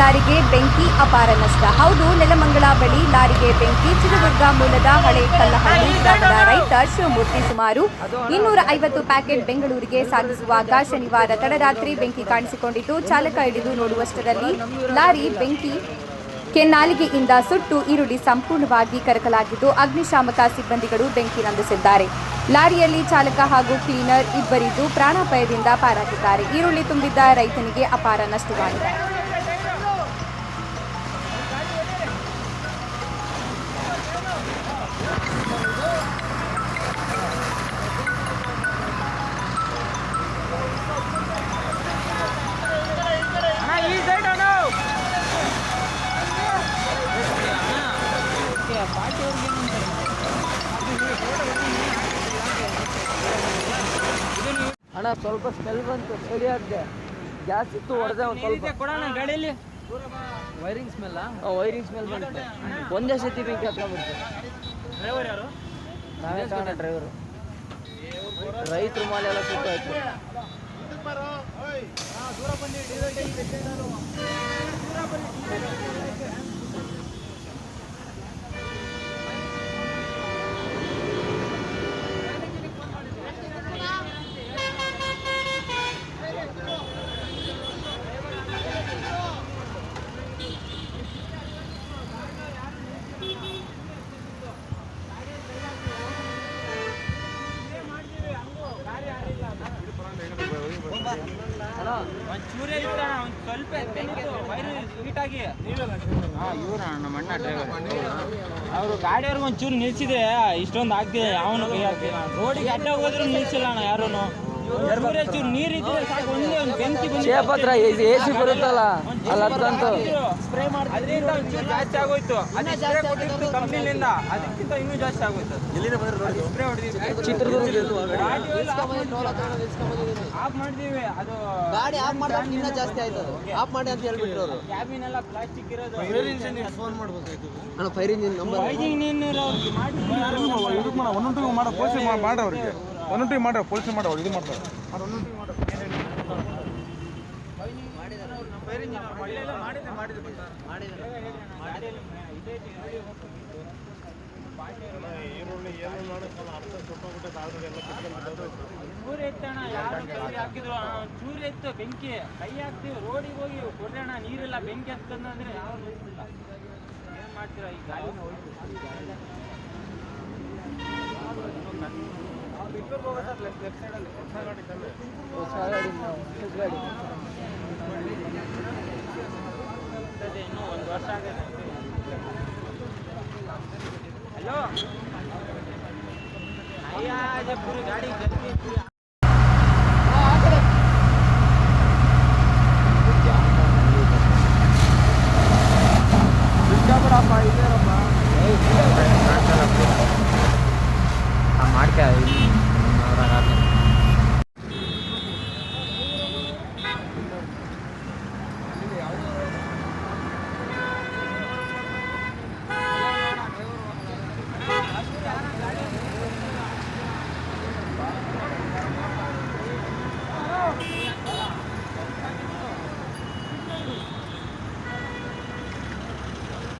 ಲಾರಿಗೆ ಬೆಂಕಿ ಅಪಾರ ನಷ್ಟ. ಹೌದು, ನೆಲಮಂಗಲ ಬಳಿ ಲಾರಿಗೆ ಬೆಂಕಿ. ಚಿತ್ರದುರ್ಗ ಮೂಲದ ಹಳೆ ಕಲ್ಲಹಳ್ಳಿ ಗ್ರಾಮದ ರೈತ ಶಿವಮೂರ್ತಿ ಸುಮಾರು ಇನ್ನೂರ ಐವತ್ತು ಪ್ಯಾಕೆಟ್ ಬೆಂಗಳೂರಿಗೆ ಸಾಗಿಸುವಾಗ ಶನಿವಾರ ತಡರಾತ್ರಿ ಬೆಂಕಿ ಕಾಣಿಸಿಕೊಂಡಿದ್ದು, ಚಾಲಕ ಹಿಡಿದು ನೋಡುವಷ್ಟರಲ್ಲಿ ಲಾರಿ ಬೆಂಕಿ ಕೆನ್ನಾಲಿಗೆಯಿಂದ ಸುಟ್ಟು ಈರುಳ್ಳಿ ಸಂಪೂರ್ಣವಾಗಿ ಕರಕಲಾಗಿದ್ದು, ಅಗ್ನಿಶಾಮಕ ಸಿಬ್ಬಂದಿಗಳು ಬೆಂಕಿ ನಂದಿಸಿದ್ದಾರೆ. ಲಾರಿಯಲ್ಲಿ ಚಾಲಕ ಹಾಗೂ ಕ್ಲೀನರ್ ಇಬ್ಬರಿದ್ದು ಪ್ರಾಣಾಪಾಯದಿಂದ ಪಾರಾಗಿದ್ದಾರೆ. ಈರುಳ್ಳಿ ತುಂಬಿದ್ದ ರೈತನಿಗೆ ಅಪಾರ ನಷ್ಟವಾಗಿದೆ. ಅಣ್ಣ ಸ್ವಲ್ಪ ಸ್ಮೆಲ್ ಬಂತು ಸರಿ ಆಗಿದೆ. ಗ್ಯಾಸ್ ಇತ್ತು ಹೊಡೆದೆ ಒಂದು ಸ್ವಲ್ಪ. ಕೊಡೋಣ ಗಾಡಿಯಲ್ಲಿ ವೈರಿಂಗ್ ಸ್ಮೆಲ್ ವೈರಿಂಗ್ ಸ್ಮೆಲ್ ಬಂತು. ಒಂದೇ ಸತಿ ಬೆಂಕಿ ಹತ್ರ ಬಂತು. ಡ್ರೈವರ್ ಯಾರು? ನಾವೇ ಕಾಣ ಡ್ರೈವರು ರೈತರು ಮಾಲೆ ಎಲ್ಲ ಸುತ್ತಾಯ್ತು ಅಣ್ಣ ಒಂದ್ ಇವ್ರ ನಮ್ಮ ಅಣ್ಣ ಡ್ರೈವರ್ ಅವರು ಗಾಡಿಯವ್ರಿಗೆ ಒಂಚೂರು ಚೂರು ನಿಲ್ಸಿದ್ರೆ ಇಷ್ಟೊಂದು ಆಗ್ತಿದೆ. ಅವನು ಕೈ ರೋಡಿಗೆ ಅಡ್ಡ ಹೋದ್ರು ನಿಲ್ಸಿಲ್ಲ ಅಣ್ಣ ಯಾರೂನು. ಚೂರೇ ಚೂರು ನೀರಿದ್ರೆ ಸಾಕು ಒಂದೇ ಒಂದು ಬೆಂಕಿ ಶೇಪ್ ಹತ್ರ ಎ ಸಿ ಬರುತ್ತಲ್ಲ ಅಲ್ಲಿ ಹತ್ತಂತು ಸ್ಪ್ರೇ ಅದರಿಂದ ಒಂಚೂರು ಜಾಸ್ತಿ ಆಗೋಯ್ತು ಅದೇ ಸ್ಪ್ರೇ ಕಂಪ್ನಿಲಿಂದ ಅದಕ್ಕಿಂತ ಇನ್ನೂ ಜಾಸ್ತಿ ಆಗೋಯ್ತು ಸ್ಪ್ರೇ ಹೊಡೆದಿದ್ದು ಚಿತ್ರದುರ್ಗ ಆಫ್ ಮಾಡಿದೀವಿ ಅದು ಗಾಡಿ ಆಫ್ ಇನ್ನೂ ಜಾಸ್ತಿ ಆಯ್ತು ಅದು ಆಫ್ ಮಾಡಿ ಅಂತ ಹೇಳ್ಬಿಟ್ರು ಅವರು ಕ್ಯಾಬಿನ್ ಎಲ್ಲ ಪ್ಲಾಸ್ಟಿಕ್ ಇರೋದು ಅಣ್ಣ ಫೈರ್ ಇಂಜಿನ್ ನಂಬರ್ ಮಾಡಿ ಒಂದೊಂದು ಮಾಡ ಅವ್ರಿಗೆ ಒಂದೊಂದು ಟೀಮ್ ಮಾಡ್ರಿ ಪೊಲೀಸ್ ಮಾಡೋ ಇದು ಮಾಡ್ತಾರೆ. ಯಾರು ಹಾಕಿದ್ರು ಅಣ್ಣ, ಒಂದ್ ಚೂರು ಎತ್ತು ಬೆಂಕಿ ಕೈ ಹಾಕ್ತೀವಿ ರೋಡಿಗೆ ಹೋಗಿ ಕೊಡಣ್ಣ ನೀರೆಲ್ಲ ಬೆಂಕಿ ಹತ್ತಂದ್ರೆ ನಿಲ್ಸಿಲ್ಲ ಏನ್ ಮಾಡ್ತೀರಾ ಈ ಗಾಳಿನ ಹೊಸ ಗಾಡಿ ಹೊಸ ಗಾಡಿ ಅದೇ ಇನ್ನೂ ಒಂದು ವರ್ಷ ಆಗಿದೆ ಹಲೋ ಮಾಡ್ಕ ಅವರ ಕಾರಣ